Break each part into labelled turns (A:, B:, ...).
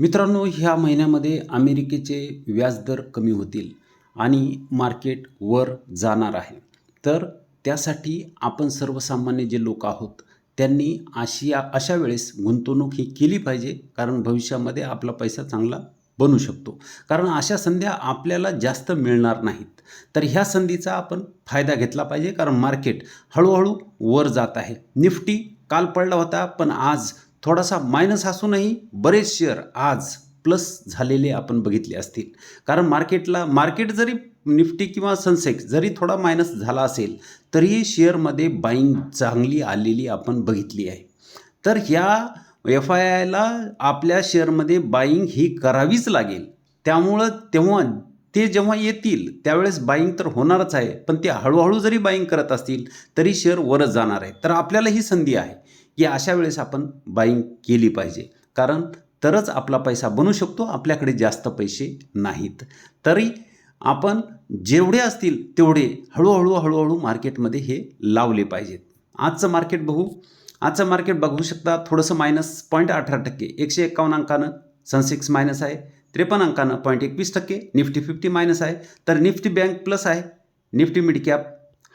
A: मित्रांनो ह्या महिन्यामध्ये अमेरिकेचे व्याजदर कमी होतील आणि मार्केट वर जाणार आहे. तर त्यासाठी आपण सर्वसामान्य जे लोक आहोत त्यांनी आशिया अशा वेळेस गुंतवणूक ही केली पाहिजे कारण भविष्यामध्ये आपला पैसा चांगला बनू शकतो. कारण अशा संध्या आपल्याला जास्त मिळणार नाहीत. तर ह्या संधीचा आपण फायदा घेतला पाहिजे कारण मार्केट हळूहळू वर जात आहे. निफ्टी काल पडला होता पण आज थोडासा मायनस असूनही बरेच शेअर आज प्लस झालेले आपण बघितले असतील. कारण मार्केटला मार्केट जरी निफ्टी किंवा सनसेक्स जरी थोडा मायनस झाला असेल तरीही शेअरमध्ये बाईंग चांगली आलेली आपण बघितली आहे. तर ह्या एफ आय आयला आपल्या शेअरमध्ये बाईंग ही करावीच लागेल. त्यामुळं तेव्हा ते जेव्हा येतील त्यावेळेस बाईंग तर होणारच आहे. पण ते हळूहळू जरी बाईंग करत असतील तरी शेअर वरच जाणार आहे. तर आपल्याला ही संधी आहे. की अशा वेळेस आपण बाईंग केली पाहिजे. कारण तरच आपला पैसा बनू शकतो आपल्याकडे जास्त पैसे नाहीत. तरी आपण जेवढे असतील तेवढे हळूहळू हळूहळू मार्केटमध्ये हे लावले पाहिजेत. आजचं मार्केट बघू. आजचं मार्केट बघू शकता थोडंसं मायनस पॉईंट अठरा टक्के. एकशे एकावन्न अंकानं सनसेक्स मायनस आहे. त्रेपन्न अंकानं पॉईंट एकवीस टक्के. निफ्टी फिफ्टी मायनस आहे. तर निफ्टी बँक प्लस आहे. निफ्टी मिड कॅप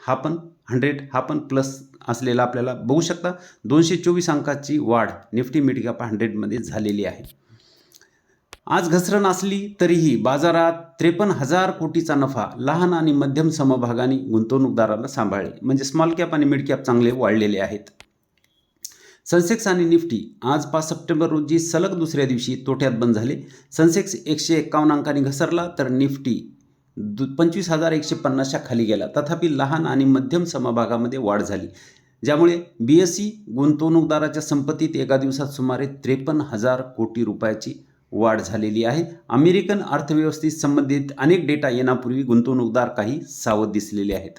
A: हा पण हंड्रेड हा पण प्लस असलेला आपल्याला बघू शकता. दोनशे चोवीस अंकाची वाढ निफ्टी मिडकॅप हंड्रेडमध्ये झालेली आहे. आज घसरण असली तरीही बाजारात त्रेपन्न हजार कोटीचा नफा लहान आणि मध्यम समभागाने गुंतवणूकदारांना सांभाळले. म्हणजे स्मॉल कॅप आणि मिड कॅप चांगले वाढलेले आहेत. सेन्सेक्स आणि निफ्टी आज पाच सप्टेंबर रोजी सलग दुसऱ्या दिवशी तोट्यात बंद झाले. सेन्सेक्स एकशे एक्कावन्न अंकांनी घसरला तर निफ्टी दु पंचवीस हजार एकशे पन्नासच्या खाली गेला. तथापि लहान आणि मध्यम समभागामध्ये वाढ झाली. ज्यामुळे बी एस सी गुंतवणूकदाराच्या संपत्तीत एका दिवसात सुमारे त्रेपन्न हजार कोटी रुपयाची वाढ झालेली आहे. अमेरिकन अर्थव्यवस्थेत संबंधित अनेक डेटा येण्यापूर्वी गुंतवणूकदार काही सावध दिसलेले आहेत.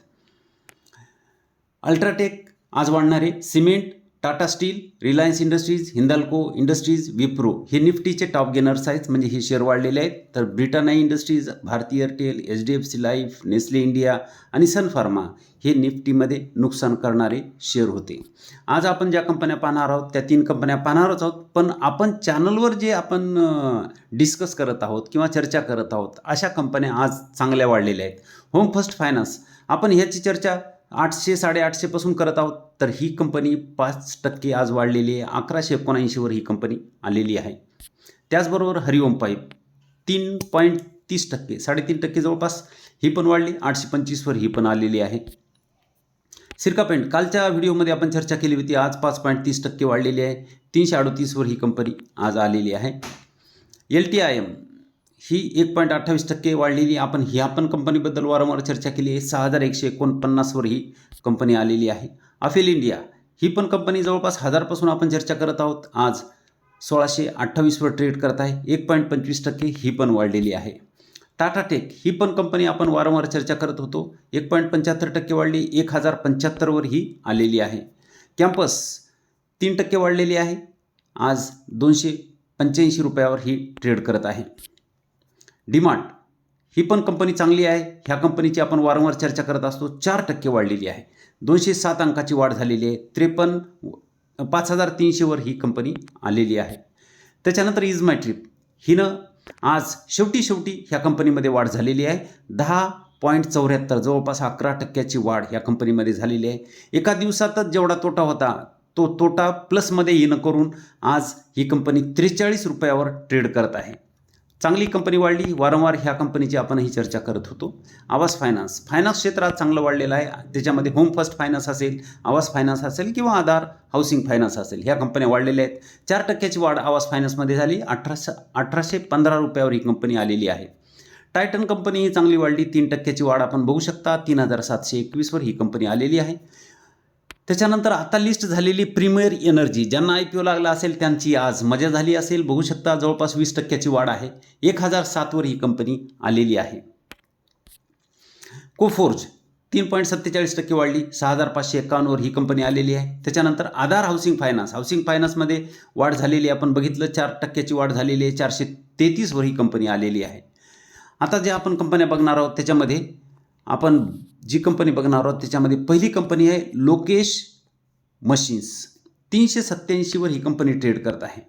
A: अल्ट्राटेक आज वाढणारे cement Tata steel Reliance Industries Hindalco Industries Wipro. हे निफ्टीचे टॉप गेनर्स आहेत म्हणजे हे शेअर वाढलेले आहेत. तर Britannia Industries Bharti Airtel H D F C Life Nestle India आणि सन फार्मा हे निफ्टीमध्ये नुकसान करणारे शेअर होते. आज आपण ज्या कंपन्या पाहणार आहोत त्या तीन कंपन्या पाहणारच आहोत. पण आपण चॅनलवर जे आपण डिस्कस करत आहोत किंवा चर्चा करत आहोत अशा कंपन्या आज चांगल्या वाढलेल्या आहेत. होम फर्स्ट फायनान्स आपण ह्याची चर्चा आठशे साडेआठशेपासून करत आहोत तर ही कंपनी पाच टक्के आज वाढलेली आहे. अकराशे एकोणऐंशीवर ही कंपनी आलेली आहे. त्याचबरोबर हरिओम पाईप तीन पॉईंट तीस टक्के साडेतीन टक्के जवळपास ही पण वाढली आठशे पंचवीसवर ही पण आलेली आहे. सिरका पेंट कालच्या व्हिडिओमध्ये आपण चर्चा केली होती आज पाच पॉईंट तीस टक्के वाढलेली आहे. तीनशे अडतीसवर ही कंपनी आज आलेली आहे. एल टी आय एम ही एक पॉईंट अठ्ठावीस टक्के वाढलेली आपण ह्या पण कंपनीबद्दल वारंवार चर्चा केली आहे. सहा हजार एकशे एकोणपन्नासवर ही कंपनी आलेली आहे. अफेल इंडिया ही पण कंपनी जवळपास हजारपासून आपण चर्चा करत आहोत. आज सोळाशे अठ्ठावीसवर ट्रेड करत आहे. एक पॉईंट पंचवीस टक्के ही पण वाढलेली आहे. टाटा टेक ही पण कंपनी आपण वारंवार चर्चा करत होतो. एक पॉईंट पंच्याहत्तर टक्के वाढली. एक हजार पंच्याहत्तरवर ही आलेली आहे. कॅम्पस तीन टक्के वाढलेली आहे. आज दोनशे पंच्याऐंशी रुपयावर ही ट्रेड करत आहे. डिमांड ही पण कंपनी चांगली आहे. ह्या कंपनीची आपण वारंवार चर्चा करत असतो. चार टक्के वाढलेली आहे. दोनशे सात अंकाची वाढ झालेली आहे. त्रेपन्न पाच हजार तीनशेवर ही कंपनी आलेली आहे. त्याच्यानंतर इज माय ट्रिप हिनं आज शेवटी शेवटी ह्या कंपनीमध्ये वाढ झालेली आहे. दहा पॉईंट चौऱ्याहत्तर जवळपास अकरा टक्क्याची वाढ ह्या कंपनीमध्ये झालेली आहे. एका दिवसातच जेवढा तोटा होता तो तोटा प्लसमध्ये येणं करून आज ही कंपनी त्रेचाळीस रुपयावर ट्रेड करत आहे. चांगली कंपनी वाढली वारंवार ह्या कंपनीची आपणही चर्चा करत होतो. आवास फायनान्स फायनान्स क्षेत्रात चांगलं वाढलेलं आहे. त्याच्यामध्ये होम फर्स्ट फायनान्स असेल आवास फायनान्स असेल किंवा आधार हाऊसिंग फायनान्स असेल. ह्या कंपन्या वाढलेल्या आहेत. चार टक्क्याची वाढ आवास फायनान्समध्ये झाली. अठराशे अठराशे पंधरा रुपयावर ही कंपनी आलेली आहे. टायटन कंपनी ही चांगली वाढली. तीन टक्क्याची वाढ आपण बघू शकता. तीन हजार सातशे एकवीसवर ही कंपनी आलेली आहे. त्याच्यानंतर आता लिस्ट झालेली प्रीमियर एनर्जी ज्यांना आय पी ओ लागला असेल त्यांची आज मजा झाली असेल. बघू शकता जवळपास वीस टक्क्याची वाढ आहे. एक हजार सातवर ही कंपनी आलेली आहे. कोफोर्ज तीन पॉईंट सत्तेचाळीस टक्के वाढली. सहा हजार पाचशे एकावन्नवर ही कंपनी आलेली आहे. त्याच्यानंतर आधार हाऊसिंग फायनान्स हाऊसिंग फायनान्समध्ये वाढ झालेली आपण बघितलं चार टक्क्याची वाढ झालेली आहे. चारशे तेहतीसवर ही कंपनी आलेली आहे. आता जे आपण कंपन्या बघणार आहोत त्याच्यामध्ये आपण जी कंपनी बघणार आहोत त्याच्यामध्ये पहिली कंपनी आहे लोकेश मशीन्स. तीनशे सत्त्याऐंशीवर ही कंपनी ट्रेड करत आहे.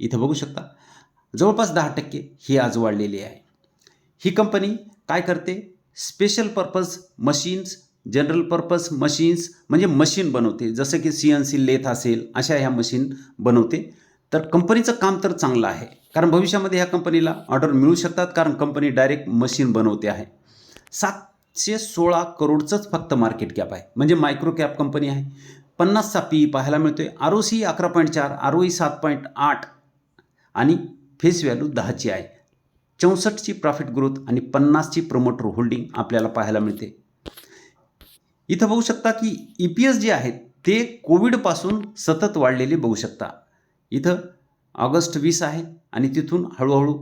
A: इथं बघू शकता जवळपास दहा टक्के ही आज वाढलेली आहे. ही कंपनी काय करते? Special purpose machines general purpose machines म्हणजे मशीन बनवते. जसं की सी एन सी लेथ असेल अशा ह्या मशीन बनवते. तर कंपनीचं काम तर चांगलं आहे. कारण भविष्यामध्ये ह्या कंपनीला ऑर्डर मिळू शकतात कारण कंपनी डायरेक्ट मशीन बनवते आहे. सात सातशे सोळा करोडचंच फक्त मार्केट कॅप आहे. म्हणजे मायक्रो कॅप कंपनी आहे. पन्नासचा पी पाहायला मिळतोय. आर ओ सी अकरा पॉईंट चार आर ओ ई सात पॉईंट आठ आणि फेस व्हॅल्यू दहाची आहे. चौसष्टची प्रॉफिट ग्रोथ आणि पन्नासची प्रमोटर होल्डिंग आपल्याला पाहायला मिळते. इथं बघू शकता की ई पी एस जे आहेत ते कोविडपासून सतत वाढलेले बघू शकता. इथं ऑगस्ट वीस आहे आणि तिथून हळूहळू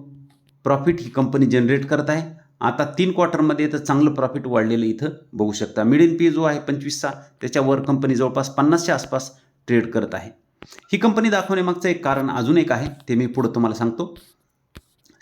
A: प्रॉफिट ही कंपनी जनरेट करत आहे. आता तीन क्वार्टरमध्ये तर चांगलं प्रॉफिट वाढलेलं इथं बघू शकता. मिडियन पी जो आहे पंचवीसचा त्याच्यावर कंपनी जवळपास पन्नासच्या आसपास ट्रेड करत आहे. ही कंपनी दाखवण्यामागचं एक कारण अजून एक आहे ते मी पुढं तुम्हाला सांगतो.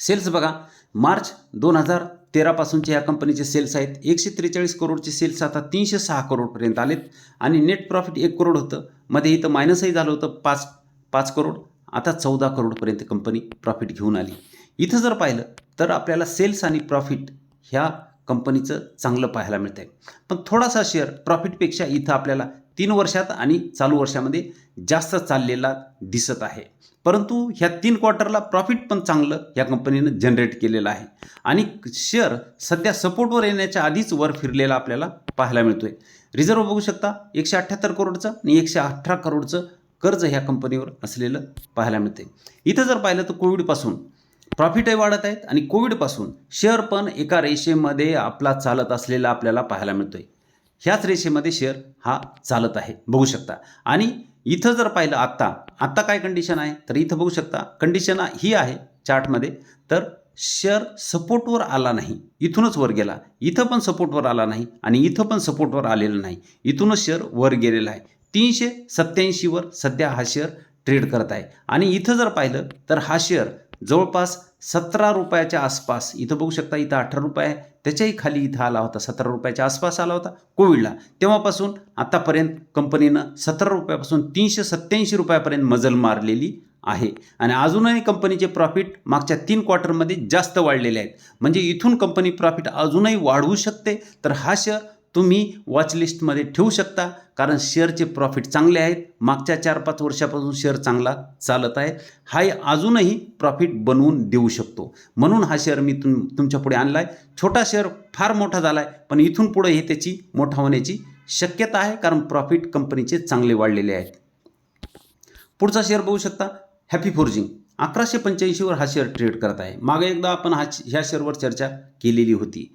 A: सेल्स बघा मार्च दोन हजार तेरापासूनचे या कंपनीचे सेल्स आहेत. एकशे त्रेचाळीस करोडचे सेल्स आता तीनशे सहा करोडपर्यंत आलेत. आणि नेट प्रॉफिट एक करोड होतं. मध्ये इथं मायनसही झालं होतं पाच पाच करोड. आता चौदा करोडपर्यंत कंपनी प्रॉफिट घेऊन आली. इथं जर पाहिलं तर आपल्याला सेल्स आणि प्रॉफिट ह्या कंपनीचं चांगलं पाहायला मिळतं आहे पण थोडासा शेअर प्रॉफिटपेक्षा इथं आपल्याला तीन वर्षात आणि चालू वर्षामध्ये जास्त चाललेला दिसत आहे. परंतु ह्या तीन क्वार्टरला प्रॉफिट पण चांगलं या कंपनीनं जनरेट केलेलं आहे. आणि शेअर सध्या सपोर्टवर येण्याच्या आधीच वर फिरलेला आपल्याला पाहायला मिळतोय. रिझर्व बघू शकता एकशे अठ्ठ्याहत्तर करोडचं आणि एकशे अठरा करोडचं कर्ज ह्या कंपनीवर असलेलं पाहायला मिळते इथं जर पाहिलं तर कोविडपासून प्रॉफिटही वाढत आहेत आणि कोविडपासून शेअर पण एका रेषेमध्ये आपला चालत असलेला आपल्याला पाहायला मिळतो आहे ह्याच रेषेमध्ये शेअर हा चालत आहे. बघू शकता. आणि इथं जर पाहिलं आत्ता आत्ता काय कंडिशन आहे? तर इथं बघू शकता कंडिशन ही आहे चार्टमध्ये तर शेअर सपोर्टवर आला नाही. इथूनच वर गेला. इथं पण सपोर्टवर आला नाही आणि इथं पण सपोर्टवर आलेलं नाही. इथूनच शेअर वर गेलेला आहे. तीनशे सत्याऐंशीवर सध्या हा शेअर ट्रेड करत आहे. आणि इथं जर पाहिलं तर हा शेअर जवळपास सतरा रुपयाच्या आसपास इथं बघू शकता इथं अठरा रुपये आहे. त्याच्याही खाली इथं आला होता सतरा रुपयाच्या आसपास आला होता कोविडला. तेव्हापासून आतापर्यंत कंपनीनं सतरा रुपयापासून तीनशे सत्याऐंशी रुपयापर्यंत मजल मारलेली आहे. आणि अजूनही कंपनीचे प्रॉफिट मागच्या तीन क्वार्टरमध्ये जास्त वाढलेले आहेत. म्हणजे इथून कंपनी प्रॉफिट अजूनही वाढवू शकते तर हा शेअर तुम्ही वॉच लिस्टमध्ये ठेवू शकता कारण शेअरचे प्रॉफिट चांगले आहेत. मागच्या चार पाच वर्षापासून शेअर चांगला चालत आहे. हा अजूनही प्रॉफिट बनवून देऊ शकतो. म्हणून हा शेअर मी तुम तुमच्यापुढे आणला आहे छोटा शेअर फार मोठा झाला आहे पण इथून पुढे हे त्याची मोठा होण्याची शक्यता आहे कारण प्रॉफिट कंपनीचे चांगले वाढलेले आहेत. पुढचा शेअर बघू शकता. हॅपी फोर्जिंग अकराशे पंच्याऐंशीवर हा शेअर ट्रेड करत आहे. मागे एकदा आपण हा ह्या शेअरवर चर्चा केलेली होती.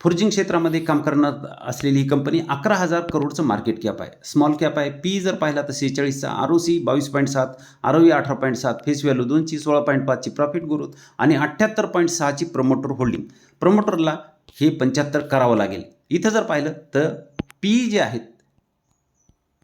A: फोर्जिंग क्षेत्रामध्ये काम करणार असलेली ही कंपनी अकरा हजार करोडचं मार्केट कॅप आहे. स्मॉल कॅप आहे. पी जर पाहिला तर सेहेचाळीसचा आर ओ सी बावीस पॉईंट सात आर ओ अठरा पॉईंट सात फेस व्हॅल्यू दोनची सोळा पॉईंट पाचची प्रॉफिट ग्रोथ आणि अठ्ठ्याहत्तर पॉईंट सहाची प्रमोटर होल्डिंग प्रमोटरला हे पंच्याहत्तर करावं लागेल. इथं जर पाहिलं तर पी जे आहेत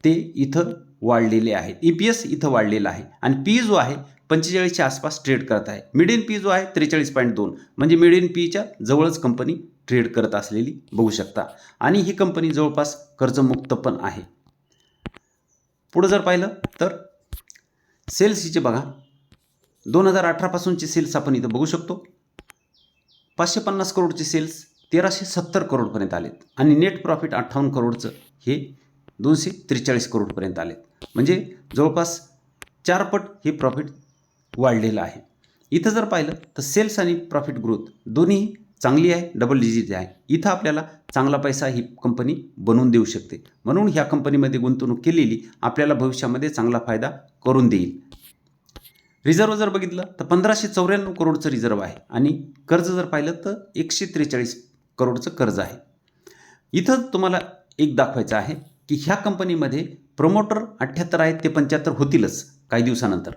A: ते इथं वाढलेले आहेत. ई पी एस इथं वाढलेलं आहे. आणि पी जो आहे पंचेचाळीसच्या आसपास ट्रेड करत आहे. मिडियन पी जो आहे त्रेचाळीस पॉईंट दोन. म्हणजे मिडियन पीच्या जवळच कंपनी ट्रेड करत असलेली बघू शकता. आणि ही कंपनी जवळपास कर्जमुक्त पण आहे. पुढं जर पाहिलं तर सेल्स हिचे बघा. दोन हजार अठरापासूनचे सेल्स आपण इथं बघू शकतो. पाचशे पन्नास करोडचे सेल्स तेराशे सत्तर करोडपर्यंत आलेत. आणि नेट प्रॉफिट अठ्ठावन्न करोडचं हे दोनशे त्रेचाळीस करोडपर्यंत आलेत. म्हणजे जवळपास चारपट हे प्रॉफिट वाढलेलं आहे. इथं जर पाहिलं तर सेल्स आणि प्रॉफिट ग्रोथ दोन्ही चांगली आहे डबल डिजिट आहे. इथं आपल्याला चांगला पैसा ही कंपनी बनवून देऊ शकते. म्हणून ह्या कंपनीमध्ये गुंतवणूक केलेली आपल्याला भविष्यामध्ये चांगला फायदा करून देईल. रिझर्व जर बघितलं तर पंधराशे चौऱ्याण्णव करोडचं रिझर्व आहे. आणि कर्ज जर पाहिलं तर एकशे त्रेचाळीस करोडचं कर्ज आहे. इथं तुम्हाला एक दाखवायचं आहे की ह्या कंपनीमध्ये प्रमोटर अठ्ठ्याहत्तर आहेत ते पंच्याहत्तर होतीलच काही दिवसानंतर.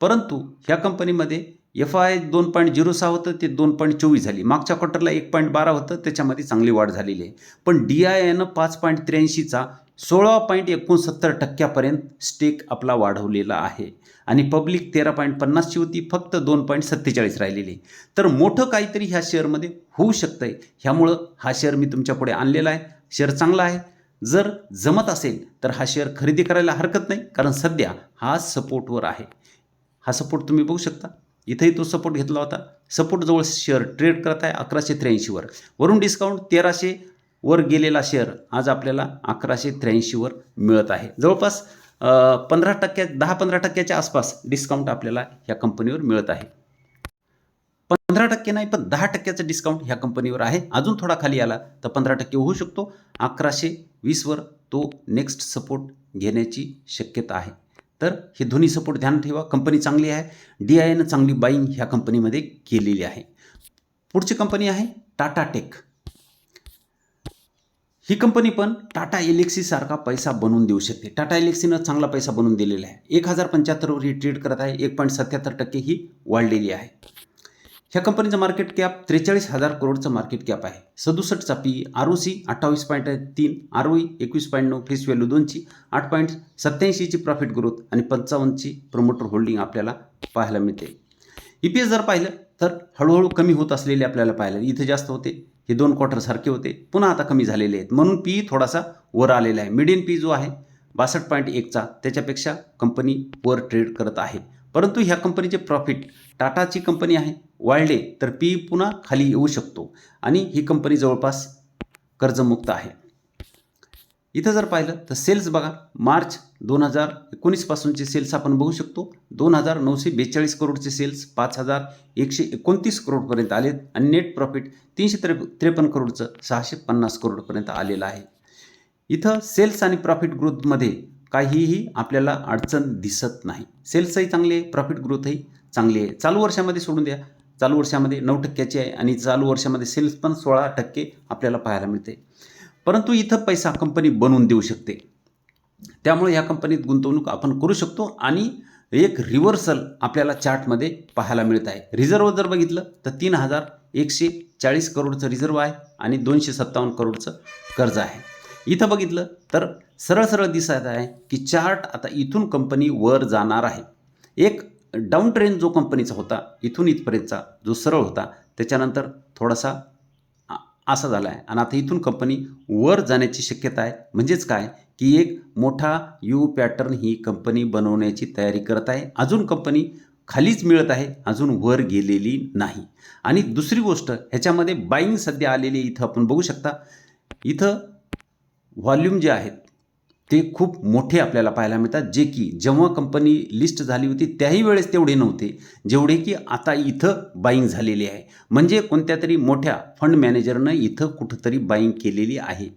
A: परंतु ह्या कंपनीमध्ये एफ आय दोन पॉईंट झिरो सहा होतं ते दोन पॉईंट चोवीस झाली. मागच्या क्वार्टरला एक पॉईंट बारा होतं त्याच्यामध्ये चांगली वाढ झालेली आहे. पण डी आय एनं पाच पॉईंट त्र्याऐंशीचा सोळा पॉईंट एकोणसत्तर टक्क्यापर्यंत स्टेक आपला वाढवलेला आहे. आणि पब्लिक तेरा पॉईंट पन्नासची होती फक्त दोन पॉईंट सत्तेचाळीस राहिलेली तर मोठं काहीतरी ह्या शेअरमध्ये होऊ शकतं आहे ह्यामुळं हा शेअर मी तुमच्यापुढे आणलेला आहे. शेअर चांगला आहे. जर जमत असेल तर हा शेअर खरेदी करायला हरकत नाही कारण सध्या हा सपोर्टवर आहे. हा सपोर्ट तुम्ही बघू शकता. इथंही तो सपोर्ट घेतला होता. सपोर्ट जवळ शेअर ट्रेड करत आहे अकराशे त्र्याऐंशीवर वरून डिस्काउंट तेराशे वर गेलेला शेअर आज आपल्याला अकराशे त्र्याऐंशीवर मिळत आहे. जवळपास पंधरा टक्क्या दहा पंधरा टक्क्याच्या आसपास डिस्काउंट आपल्याला ह्या कंपनीवर मिळत आहे. पंधरा टक्के नाही पण दहा टक्क्याचं डिस्काउंट ह्या कंपनीवर आहे. अजून थोडा खाली आला तर पंधरा टक्के होऊ शकतो. अकराशे वीसवर तो नेक्स्ट सपोर्ट घेण्याची शक्यता आहे. तर हे दोन्ही सपोर्ट ध्यान ठेवा. कंपनी चांगली आहे. डी आय एनं चांगली बाईंग ह्या कंपनीमध्ये केलेली आहे. पुढची कंपनी आहे टाटा टेक ही कंपनी पण टाटा एलेक्सी सारखा पैसा बनवून देऊ शकते. टाटा एलेक्सीनं चांगला पैसा बनवून दिलेला आहे. एक हजार पंच्याहत्तरवर ही ट्रेड करत आहे. एक पॉईंट सत्याहत्तर टक्के ही वाढलेली आहे. ह्या कंपनीचं मार्केट कॅप त्रेचाळीस हजार करोडचं मार्केट कॅप आहे. सदुसष्टचा पी आर ओ सी अठ्ठावीस पॉईंट तीन आर ओ एकवीस पॉईंट नऊ फेस व्हॅल्यू दोनची आठ पॉईंट सत्याऐंशीची प्रॉफिट ग्रोथ आणि पंचावन्नची प्रमोटर होल्डिंग आपल्याला पाहायला मिळते. ई पी एस जर पाहिलं तर हळूहळू कमी होत असलेले आपल्याला पाहायला इथे जास्त होते. हे दोन क्वार्टर सारखे होते. पुन्हा आता कमी झालेले आहेत. म्हणून पी थोडासा वर आलेला आहे. मिडियन पी जो आहे बासष्ट पॉईंट एकचा त्याच्यापेक्षा कंपनी वर ट्रेड करत आहे. परंतु ह्या कंपनीचे प्रॉफिट टाटाची कंपनी आहे. वाढले तर पी पुन्हा खाली येऊ शकतो. आणि ही कंपनी जवळपास कर्जमुक्त आहे. इथं जर पाहिलं तर सेल्स बघा मार्च दोन हजार एकोणीसपासूनचे सेल्स आपण बघू शकतो. दोन हजार नऊशे बेचाळीस करोडचे सेल्स पाच हजार एकशे एकोणतीस करोडपर्यंत आलेत आणि नेट प्रॉफिट तीनशे त्रे त्रेपन्न करोडचं सहाशे पन्नास करोडपर्यंत आलेलं आहे. इथं सेल्स आणि प्रॉफिट ग्रोथमध्ये काहीही आपल्याला अडचण दिसत नाही. सेल्सही चांगले आहे प्रॉफिट ग्रोथही चांगली आहे. चालू वर्षामध्ये सोडून द्या चालू वर्षामध्ये नऊ टक्क्याची आहे आणि चालू वर्षामध्ये सेल्स पण सोळा टक्के आपल्याला पाहायला मिळते. परंतु इथं पैसा कंपनी बनवून देऊ शकते. त्यामुळे ह्या कंपनीत गुंतवणूक आपण करू शकतो आणि एक रिव्हर्सल आपल्याला चार्टमध्ये पाहायला मिळत आहे. रिझर्व जर बघितलं तर तीन हजार एकशे चाळीस करोडचं रिझर्व आहे आणि दोनशे सत्तावन्न करोडचं कर्ज आहे. इथं बघितलं तर सरळ सरळ दिसत आहे की चार्ट आता इथून कंपनी वर जाणार आहे. एक डाऊन ट्रेन जो कंपनीचा होता इथून इथपर्यंतचा जो सरळ होता त्याच्यानंतर थोडासा असा झाला आहे आणि आता इथून कंपनी वर जाण्याची शक्यता आहे. म्हणजेच काय? की एक मोठा यू पॅटर्न ही कंपनी बनवण्याची तयारी करत आहे. अजून कंपनी खालीच मिळत आहे. अजून वर गेलेली नाही. आणि दुसरी गोष्ट ह्याच्यामध्ये बाईंग सध्या आलेली इथं आपण बघू शकता. इथं व्हॉल्यूम जे आहेत ते खूप मोठे आपल्याला पाहायला मिळतात जे की जेव्हा कंपनी लिस्ट झाली होती त्याही वेळेस तेवढे नव्हते. जेवढे की आता इथं बाईंग झालेली आहे. म्हणजे कोणत्या तरी मोठ्या फंड मॅनेजरनं इथं कुठंतरी बाईंग केलेली आहे.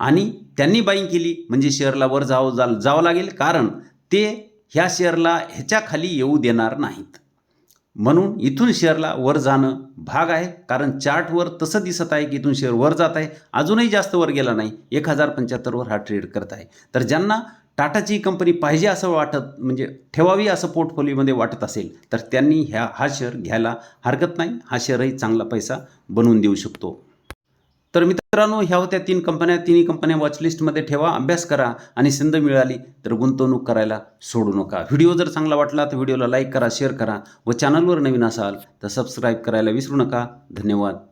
A: आणि त्यांनी बाईंग केली म्हणजे शेअरला वर जावं जा जावं लागेल कारण ते ह्या शेअरला ह्याच्या खाली येऊ देणार नाहीत. म्हणून इथून शेअरला वर जाणं भाग आहे. कारण चार्टवर तसं दिसत आहे की इथून शेअर वर जात आहे. अजूनही जास्त वर गेला नाही. एक हजार पंच्याहत्तरवर हा ट्रेड करत आहे. तर ज्यांना टाटाची कंपनी पाहिजे असं वाटत म्हणजे ठेवावी असं पोर्टफोलिओमध्ये वाटत असेल तर त्यांनी ह्या हा शेअर घ्यायला हरकत नाही. हा शेअरही चांगला पैसा बनवून देऊ शकतो. तर मित्रांनो ह्या होत्या तीन कंपन्या तिन्ही कंपन्या वॉचलिस्टमध्ये ठेवा अभ्यास करा आणि संध मिळाली तर गुंतवणूक करायला सोडू नका. व्हिडिओ जर चांगला वाटला तर व्हिडिओला लाईक करा शेअर करा व चॅनलवर नवीन असाल तर सबस्क्राईब करायला विसरू नका. धन्यवाद.